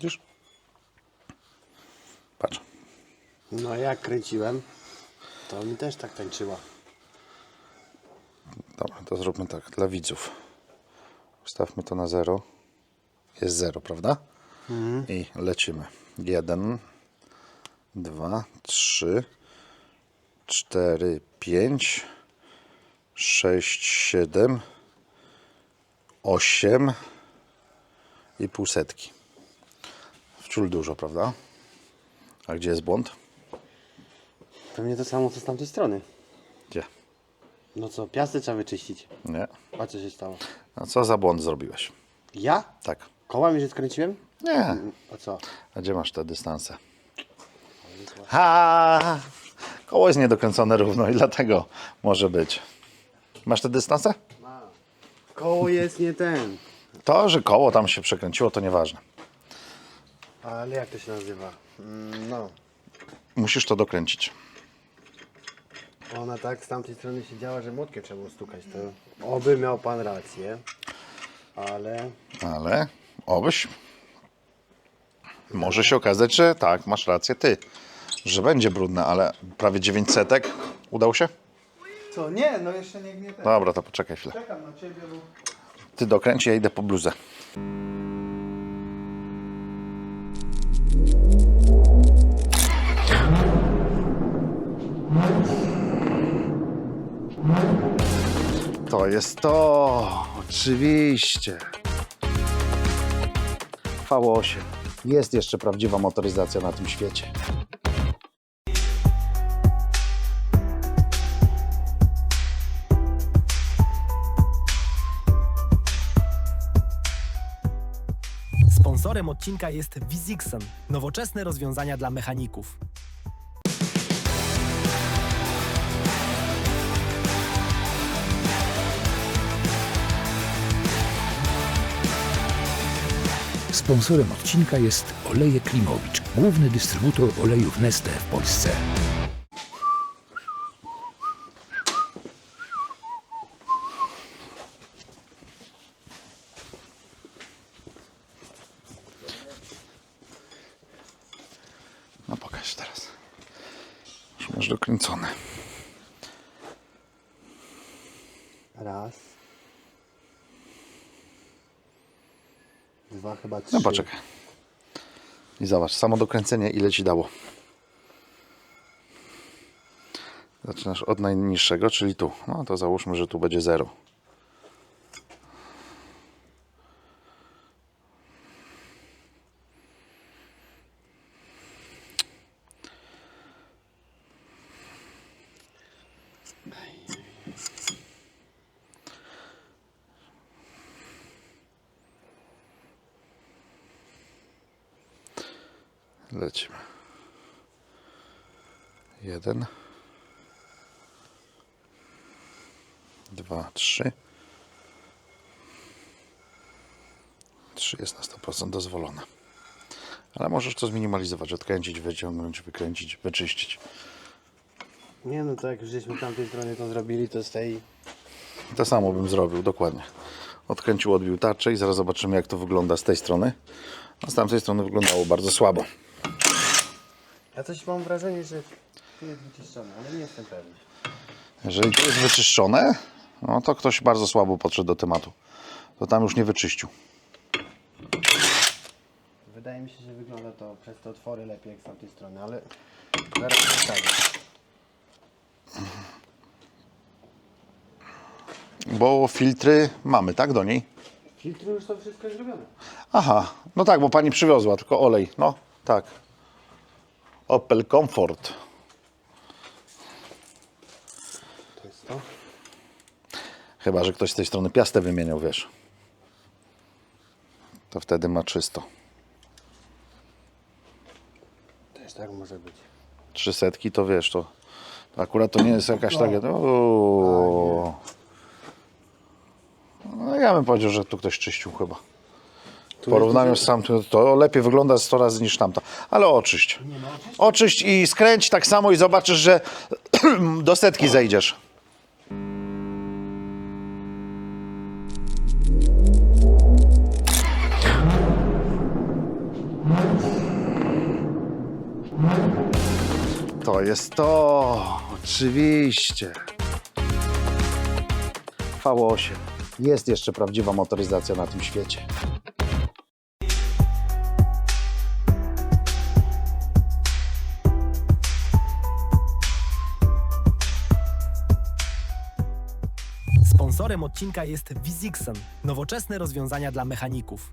Widzisz? Patrz. No jak kręciłem, to mi też tak tańczyła. Dobra, to zróbmy tak dla widzów. Ustawmy to na zero. Jest zero, prawda? I lecimy. Jeden, dwa, trzy, cztery, pięć, sześć, siedem, osiem i pół Wciul dużo, prawda? A gdzie jest błąd? Pewnie to samo co z tamtej strony. Gdzie? No co, piasty trzeba wyczyścić. Nie. A co się stało? A co za błąd zrobiłeś? Ja? Tak. Kołami że skręciłem? Nie. A co? A gdzie masz te dystanse? Ha! Koło jest niedokręcone równo i dlatego może być. Masz te dystanse? Koło jest nie ten. To, że koło tam się przekręciło, to nieważne. Ale jak to się nazywa? Mm, No. Musisz to dokręcić. Ona tak z tamtej strony siedziała, że młotkiem trzeba było stukać. To oby miał pan rację. Ale Ale obyś. Może się okazać, że tak, masz rację ty. Że będzie brudne, ale prawie 900. Udało się? Co? Nie, no jeszcze nie gnietę. Dobra, to poczekaj chwilę. Czekam na ciebie, bo... Ty dokręć, ja idę po bluzę. To jest to, oczywiście. V8. Jest jeszcze prawdziwa motoryzacja na tym świecie. Sponsorem odcinka jest Vizixen, nowoczesne rozwiązania dla mechaników. Sponsorem odcinka jest Oleje Klimowicz, główny dystrybutor olejów Neste w Polsce. No pokaż teraz. Już masz dokręcone. Raz. Dwa chyba trzy. No poczekaj. I zobacz, samo dokręcenie ile ci dało. Zaczynasz od najniższego, czyli tu. No to załóżmy, że tu będzie 0. Lecimy. Jeden. Dwa, trzy. Trzy jest na 100% dozwolone. Ale możesz to zminimalizować, odkręcić, wyciągnąć, wykręcić, wyczyścić. Nie no to jak już żeśmy tamtej stronie to zrobili, to z tej... To samo bym zrobił, dokładnie. Odkręcił, odbił tarczę i zaraz zobaczymy jak to wygląda z tej strony. A z tamtej strony wyglądało bardzo słabo. Ja coś mam wrażenie, że tu jest wyczyszczone, ale nie jestem pewny. Jeżeli to jest wyczyszczone, no to ktoś bardzo słabo podszedł do tematu. To tam już nie wyczyścił. Wydaje mi się, że wygląda to przez te otwory lepiej jak z tamtej strony, ale zaraz zostawię. Bo filtry mamy, tak, do niej? Filtry już są wszystko zrobione. Aha, no tak, bo pani przywiozła, tylko olej. No, tak. Opel Comfort. To jest to. Chyba, że ktoś z tej strony piastę wymieniał, wiesz. To wtedy ma czysto. Też tak może być. Trzy setki to wiesz, to, akurat to nie jest jakaś taka. No, no ja bym powiedział, że tu ktoś czyścił chyba. W porównaniu z tamtym, to lepiej wygląda 100 razy niż tamta. Ale oczyść. Oczyść i skręć tak samo i zobaczysz, że do setki zejdziesz. Jest to, oczywiście. V8. Jest jeszcze prawdziwa motoryzacja na tym świecie. Sponsorem odcinka jest Vizixen, nowoczesne rozwiązania dla mechaników.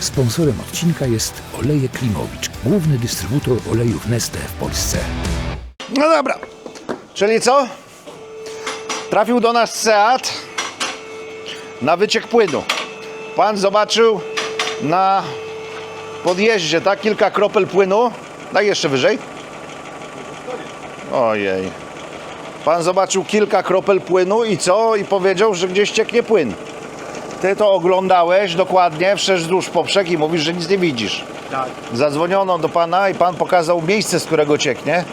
Sponsorem odcinka jest Oleje Klimowicz, główny dystrybutor olejów Neste w Polsce. No dobra, czyli co? Trafił do nas Seat na wyciek płynu. Pan zobaczył na podjeździe, tak? Kilka kropel płynu. Daj jeszcze wyżej. Ojej. Pan zobaczył kilka kropel płynu i co? I powiedział, że gdzieś cieknie płyn. Ty to oglądałeś dokładnie, wszedł wzdłuż poprzek i mówisz, że nic nie widzisz. Tak. Zadzwoniono do pana i pan pokazał miejsce, z którego cieknie.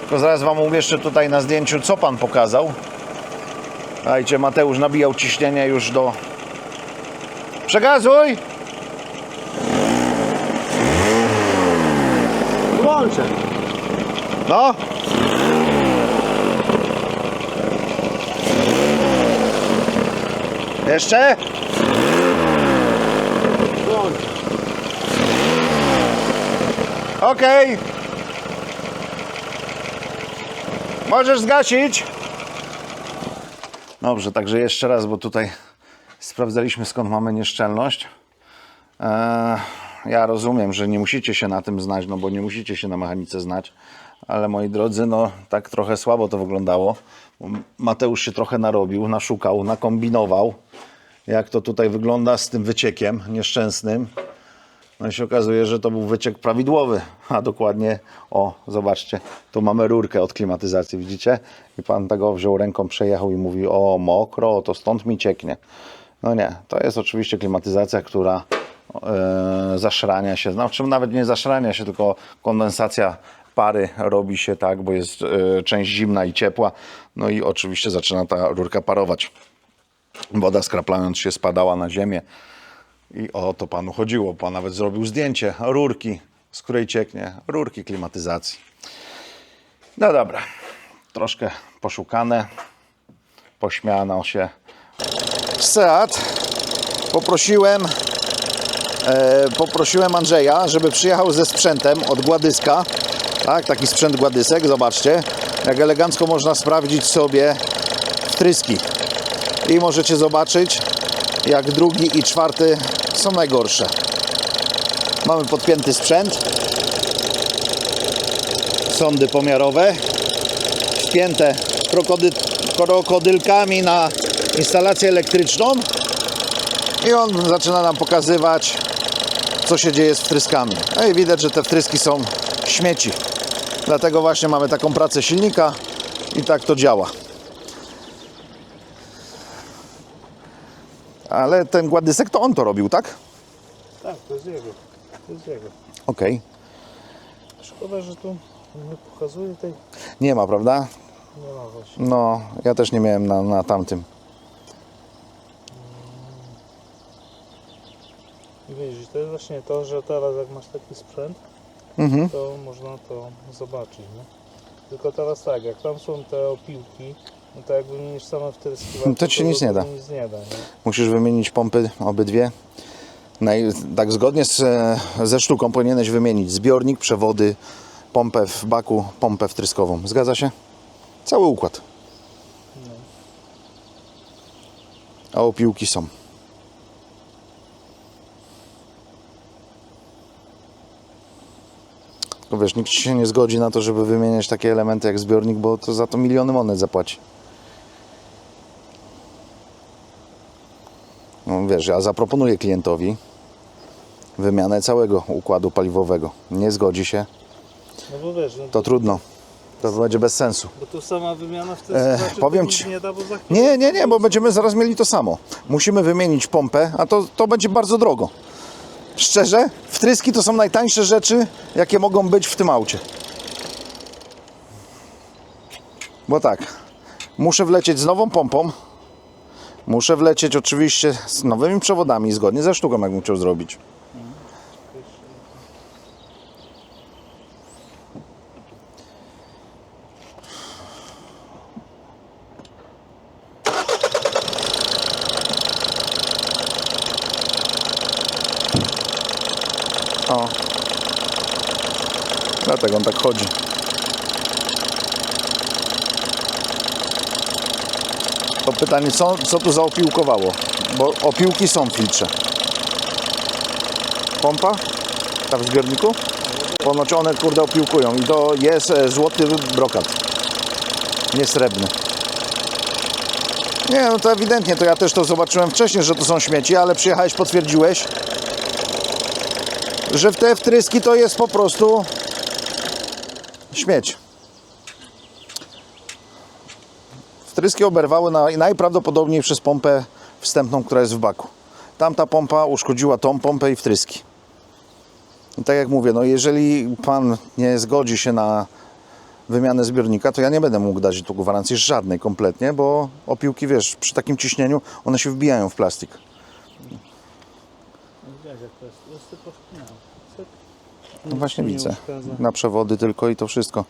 Tylko zaraz wam umieszczę tutaj na zdjęciu, co pan pokazał. Dajcie, Mateusz nabijał ciśnienie już do... Przegazuj! Włączę. No! Jeszcze? Włączę. Okej. Możesz zgasić. Dobrze, także jeszcze raz, bo tutaj sprawdzaliśmy skąd mamy nieszczelność. Eee, ja rozumiem, że nie musicie się na tym znać, no bo nie musicie się na mechanice znać, ale moi drodzy, no tak trochę słabo to wyglądało. Mateusz się trochę narobił, naszukał, nakombinował, jak to tutaj wygląda z tym wyciekiem nieszczęsnym. No i się okazuje, że to był wyciek prawidłowy, a dokładnie, o, zobaczcie, tu mamy rurkę od klimatyzacji, widzicie? I pan tego wziął ręką, przejechał i mówi, o, mokro, to stąd mi cieknie. No nie, to jest oczywiście klimatyzacja, która e, zaszrania się, znaczy nawet nie zaszrania się, tylko kondensacja pary robi się tak, bo jest e, część zimna i ciepła, no i oczywiście zaczyna ta rurka parować. Woda skraplając się spadała na ziemię. I o to panu chodziło. Pan nawet zrobił zdjęcie rurki, z której cieknie, rurki klimatyzacji. No dobra, troszkę poszukane, pośmiano się. Seat poprosiłem, e, poprosiłem Andrzeja, żeby przyjechał ze sprzętem od Gładyska. Tak, taki sprzęt Gładysek, zobaczcie, jak elegancko można sprawdzić sobie wtryski. I możecie zobaczyć, jak drugi i czwarty są najgorsze. Mamy podpięty sprzęt, sondy pomiarowe, wpięte krokody, krokodylkami na instalację elektryczną i on zaczyna nam pokazywać, co się dzieje z wtryskami. No i widać, że te wtryski są śmieci. Dlatego właśnie mamy taką pracę silnika i tak to działa. Ale ten Gładysek to on to robił, tak? Tak, to jest jego. To jest jego. Okej. Szkoda, że tu nie pokazuje tej... Nie ma, prawda? Nie ma właśnie. No, ja też nie miałem na, na tamtym. I Widzisz, to jest właśnie to, że teraz jak masz taki sprzęt, Mhm. to można to zobaczyć, nie? Tylko teraz tak, jak tam są te opiłki, no to jak wymienisz wtryski, No to ci nic nie da. Nic nie da, nie? Musisz wymienić pompy obydwie. Naj, tak zgodnie z, e, ze sztuką powinieneś wymienić zbiornik, przewody, pompę w baku, pompę wtryskową. Zgadza się? Cały układ. A opiłki są. Tylko wiesz, nikt się nie zgodzi na to, żeby wymieniać takie elementy jak zbiornik, bo to za to miliony monet zapłaci. No, wiesz, ja zaproponuję klientowi wymianę całego układu paliwowego. Nie zgodzi się, No bo wiesz, no to to, trudno. To będzie bez sensu. bo tu sama wymiana wtryski E, znaczy, powiem ci- nie da, bo za chwilę... Nie, nie, nie, bo będziemy zaraz mieli to samo. Musimy wymienić pompę, a to, to będzie bardzo drogo. Szczerze, wtryski to są najtańsze rzeczy, jakie mogą być w tym aucie. Bo tak, muszę wlecieć z nową pompą, Muszę wlecieć oczywiście z nowymi przewodami, zgodnie ze sztuką, jakbym chciał zrobić. O. Dlatego on tak chodzi. To pytanie, co, co tu zaopiłkowało? Bo opiłki są filtrze. Pompa? Ta w zbiorniku? Ponoć one kurde opiłkują i to jest e, złoty brokat. Nie srebrny. Nie, no to ewidentnie, to ja też to zobaczyłem wcześniej, że to są śmieci, ale przyjechałeś, potwierdziłeś, że w te wtryski to jest po prostu śmieć. Wtryski oberwały na, najprawdopodobniej przez pompę wstępną, która jest w baku. Tamta pompa uszkodziła tą pompę i wtryski. I tak jak mówię, no jeżeli pan nie zgodzi się na wymianę zbiornika, to ja nie będę mógł dać tu gwarancji żadnej kompletnie, bo opiłki, wiesz, przy takim ciśnieniu one się wbijają w plastik. No, właśnie nie widzę. Na przewody tylko i to wszystko.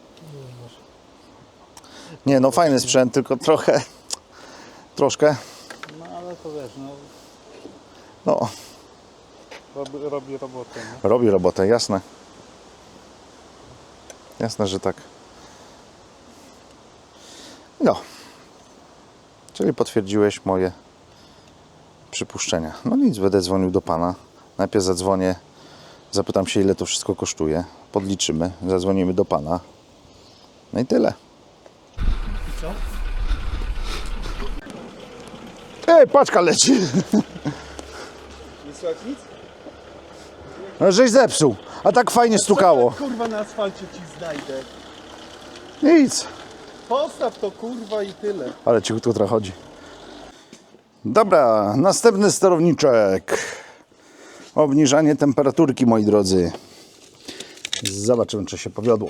Nie, no fajny sprzęt, tylko trochę, troszkę, No ale to wiesz, no no, robi, robi robotę, nie? robi robotę, jasne. Jasne, że tak. No. Czyli potwierdziłeś moje przypuszczenia. No nic, będę dzwonił do pana. Najpierw zadzwonię, zapytam się, ile to wszystko kosztuje. Podliczymy, zadzwonimy do pana. No i tyle. Ej, paczka leci. Nie słychać nic? No, żeś zepsuł. A tak fajnie stukało. Kurwa na asfalcie ci znajdę. Nic. Postaw to kurwa i tyle. Ale cichutko trochę chodzi. Dobra, następny sterowniczek. Obniżanie temperaturki, moi drodzy. Zobaczymy, czy się powiodło.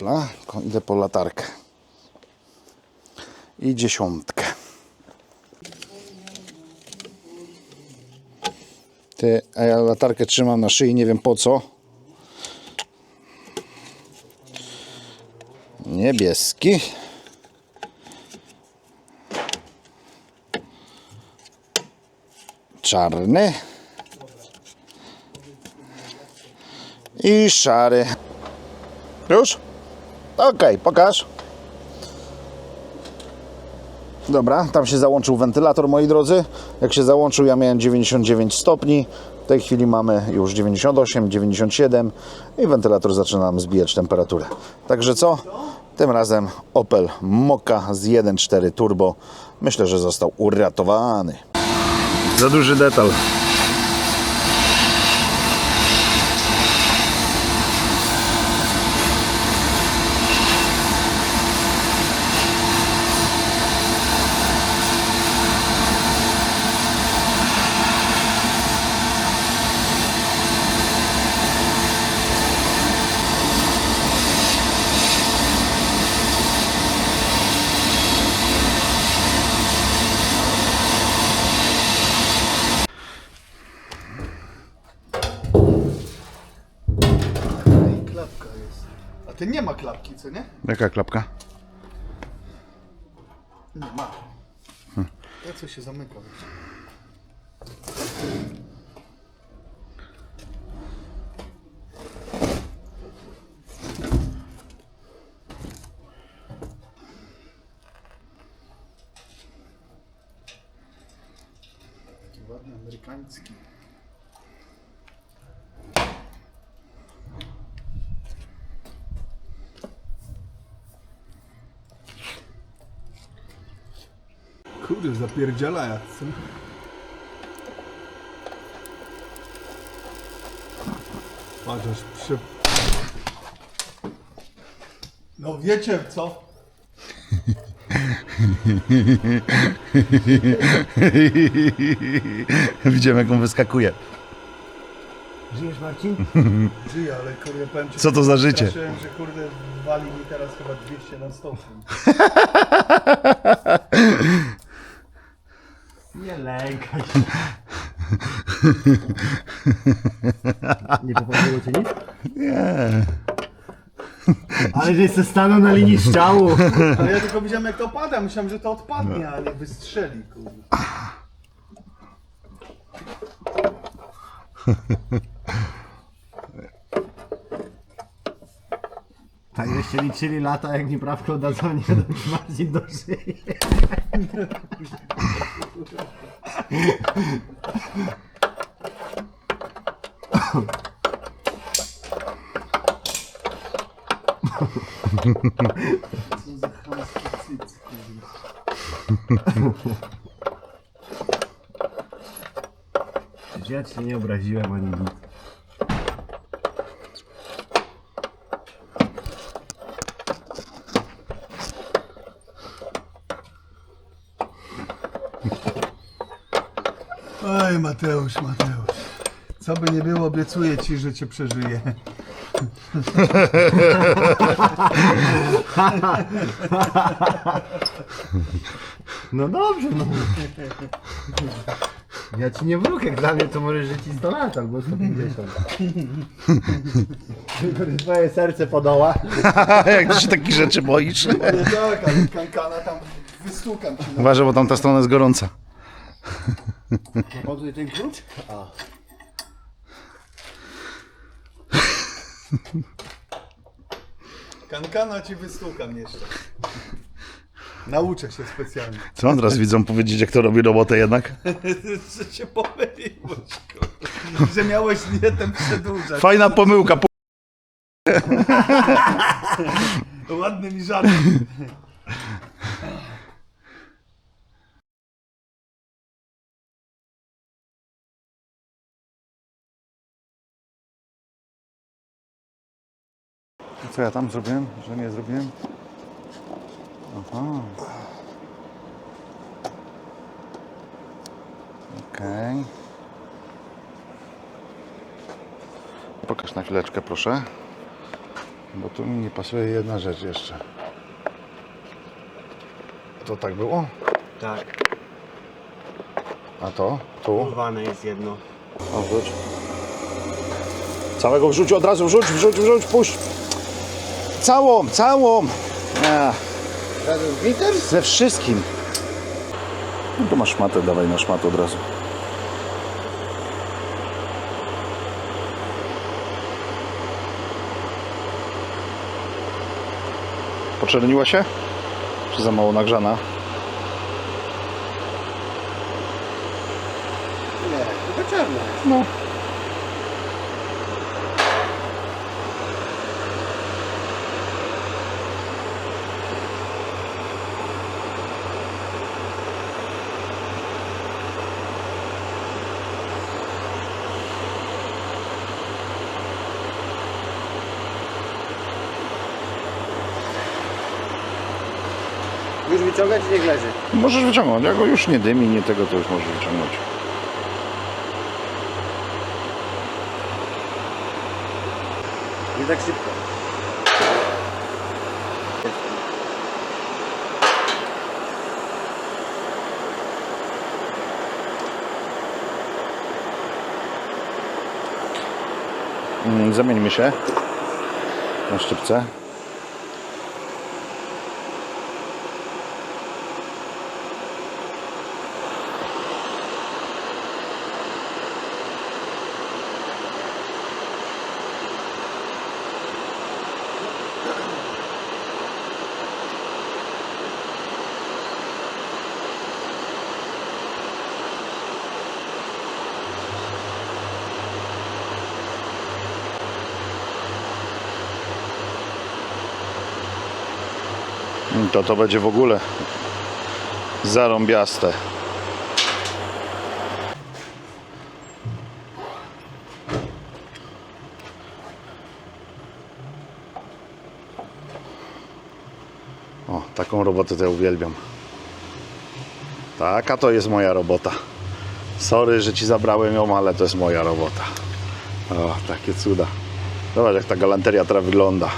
Dobra, idę po latarkę. I dziesiątkę. Ty, a ja latarkę trzymam na szyi, nie wiem po co. Niebieski. Czarny. I szary. Już? Okej, pokaż. Dobra, tam się załączył wentylator, moi drodzy. Jak się załączył, ja miałem 99 stopni. W tej chwili mamy już 98, 97 i wentylator zaczyna nam zbijać temperaturę. Także co? Tym razem Opel Mokka z 1.4 turbo. Myślę, że został uratowany. Za duży detal. Klapka jest. A ty nie ma klapki, co nie? Jaka klapka? Nie ma. Ja co się zamyka. wiesz. Taki amerykański. Kurde, zapierdziela jak co? Patrz, aż przy... No wiecie co? Widziałem jak on wyskakuje. Żyjesz Marcin? Żyję, ale kurde, powiem ci, Co to za życie? Straszyłem, że kurde wali mi teraz chyba 200 na stopniu. Nie lękaj się. Nie popatrzyło cię nic? Nie. Ale że se stanął na linii strzału. Ale ja tylko widziałem jak to opada, myślałem, że to odpadnie, a nie wystrzeli, kurde. Tak żeście liczyli lata, jak mi prawko dadzą, nie już Marcin dożyje. Co za chamski cyc, kurde. Ja cię nie obraziłem ani nic. Oj, Mateusz, Mateusz. Co by nie było, obiecuję ci, że cię przeżyję. No dobrze, no. Ja ci nie wróg, jak dla mnie to może żyć i 100 lat albo 150. Tylko że twoje serce podoła. jak ty się takich rzeczy boisz? Nie tak, ale kankana tam wystukam ci. No. Uważaj, bo tamta strona jest gorąca. Tutaj ten klucz? A. Kankana ci wystukam jeszcze. Nauczę się specjalnie. Co on teraz widzą powiedzieć, jak to robi robotę jednak? że się pomyliłeś, kurde. Że miałeś nie ten przedłużać. Fajna pomyłka. po- Ładny mi żart. Co ja tam zrobiłem, że nie zrobiłem? Aha. Okej. Pokaż na chwileczkę, proszę. Bo tu mi nie pasuje jedna rzecz jeszcze. To tak było? Tak, A to? Tu? urwane jest jedno. O, wrzuć. Całego wrzuć, od razu wrzuć, wrzuć, wrzuć, puść. Całą, całą. Witer? ze wszystkim. No to masz szmatę, dawaj na szmatę od razu. Poczerniła się? Czy za mało nagrzana? Nie, tylko czarne. No. Już wyciągać niech leży. Możesz wyciągnąć, jak go już nie dymi, nie tego, to już możesz wyciągnąć. Nie tak szybko. Mm, Zamieńmy się na szczypce. To to będzie w ogóle zarąbiaste. O, taką robotę ja uwielbiam. Taka to jest moja robota. Sorry, że ci zabrałem ją, ale to jest moja robota. O, takie cuda. Zobacz, jak ta galanteria teraz wygląda.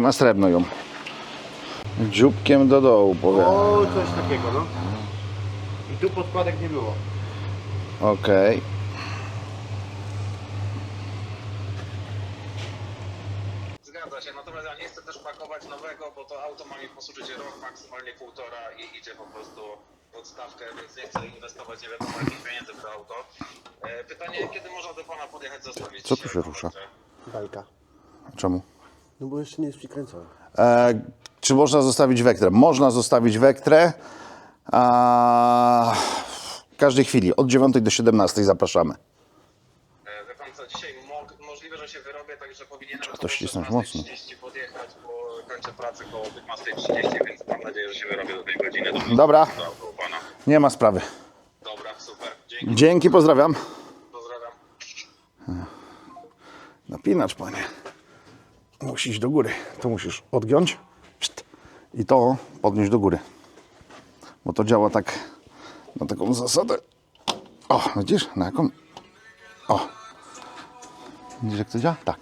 Na srebrno ją. Dzióbkiem do dołu, powiem. O, coś takiego, no. I tu podkładek nie było. Okej. Zgadza się, natomiast ja nie chcę też pakować nowego, bo to auto ma mi posłużyć rok, maksymalnie półtora i idzie po prostu pod stawkę, więc nie chcę inwestować nie wiadomo jakich pieniędzy w to auto. E, pytanie, kiedy można do pana podjechać zostawić? Co tu się rusza? Bajka. Czemu? No bo jeszcze nie jest przykręcony. E, czy można zostawić wektrę? Można zostawić wektrę. A, w każdej chwili, od 9 do 17 zapraszamy. E, wie pan co, dzisiaj mo- możliwe, że się wyrobię, także powinienem Trzeba to około ścisnąć mocno. 16:30 podjechać, bo kończę pracę koło 15.30, więc mam nadzieję, że się wyrobię do tej godziny. Do Dobra. do pana. Nie ma sprawy. Dobra, super, dzięki, Dzięki, pozdrawiam. pozdrawiam. Napinacz, panie. Musi iść do góry. To musisz odgiąć i to podnieść do góry. Bo to działa tak na taką zasadę. O, widzisz? Na jaką? O. Widzisz jak to działa? Tak.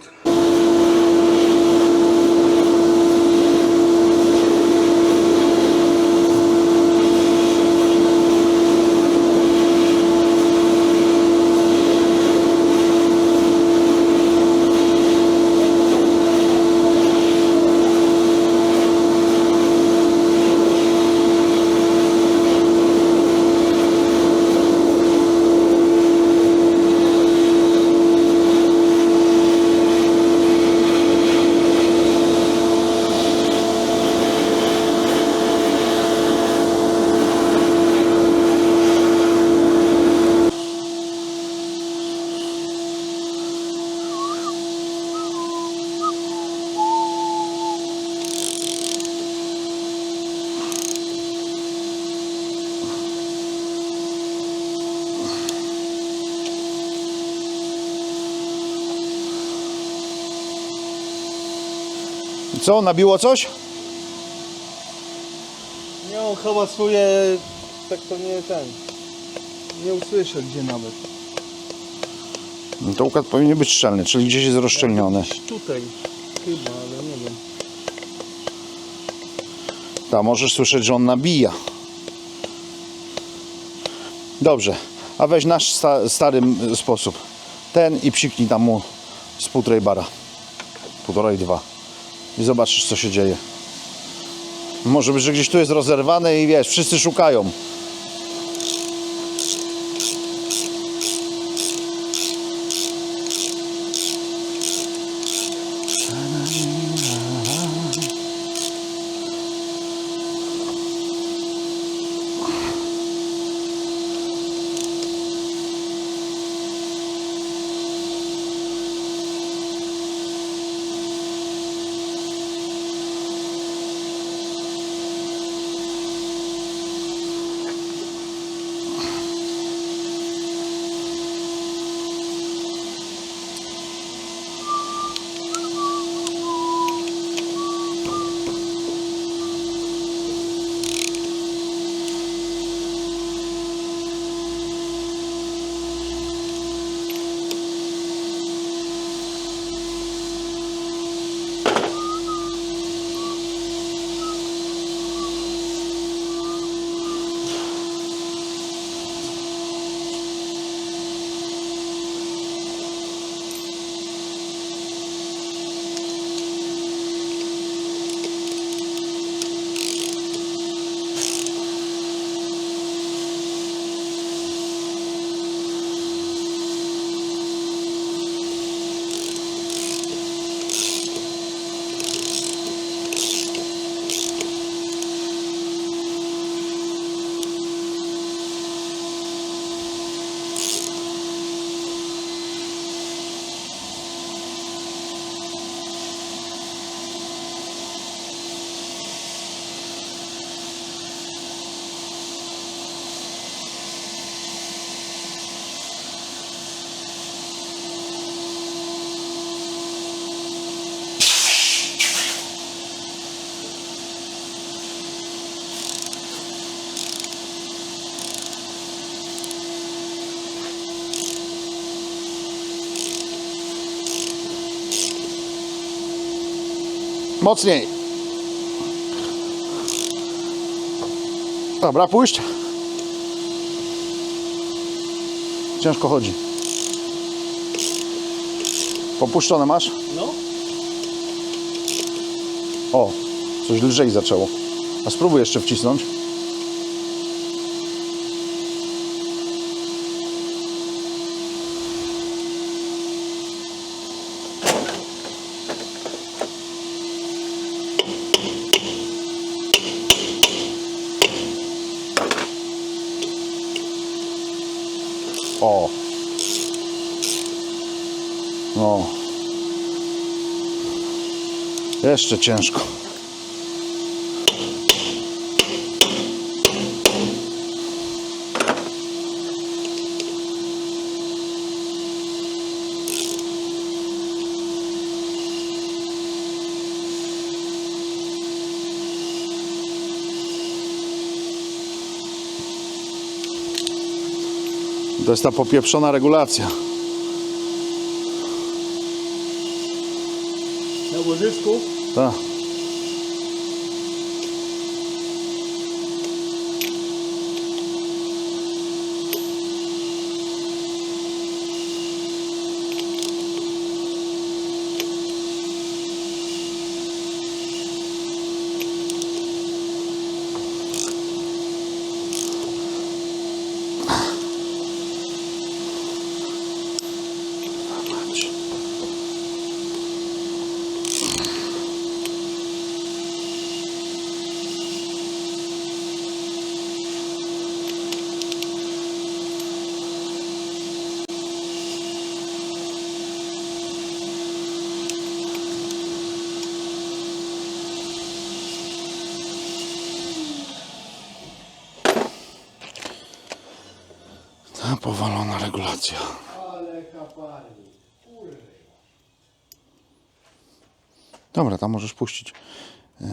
Co, nabiło coś? Nie, on hałasuje, tak to nie ten. Nie usłyszę gdzie nawet. No to układ powinien być szczelny, czyli gdzieś jest rozszczelniony. Tutaj chyba, ale nie wiem. Tak, możesz słyszeć, że on nabija. Dobrze, a weź nasz sta stary m, sposób. Ten i psiknij tam mu z półtorej bara. Półtora i dwa. I zobaczysz, co się dzieje. Może być, że gdzieś tu jest rozerwane i wiesz, wszyscy szukają. Mocniej. Dobra, puść. Ciężko chodzi. Popuszczone masz? No. O, coś lżej zaczęło. A spróbuj jeszcze wcisnąć. O. No. Jeszcze ciężko. Jest ta popieprzona regulacja. Na łożysku? Tak. Ta regulacja. Dobra, tam możesz puścić. Eee,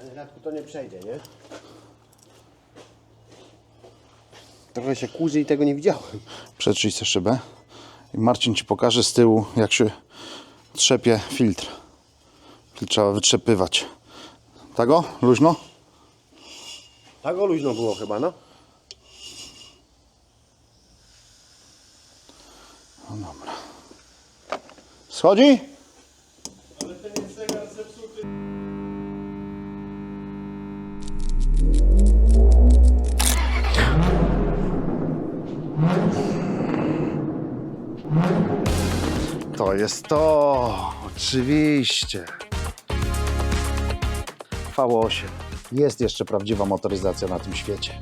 Ale Radku to nie przejdzie, nie? Trochę się kurzy i tego nie widziałem. Przetrzyj sobie szybę. I Marcin Ci pokaże z tyłu, jak się trzepie filtr. Filtr trzeba wytrzepywać. Tego? Luźno? Tak o luźno było chyba, no. Schodzi? Jest to, oczywiście. V8. Jest jeszcze prawdziwa motoryzacja na tym świecie.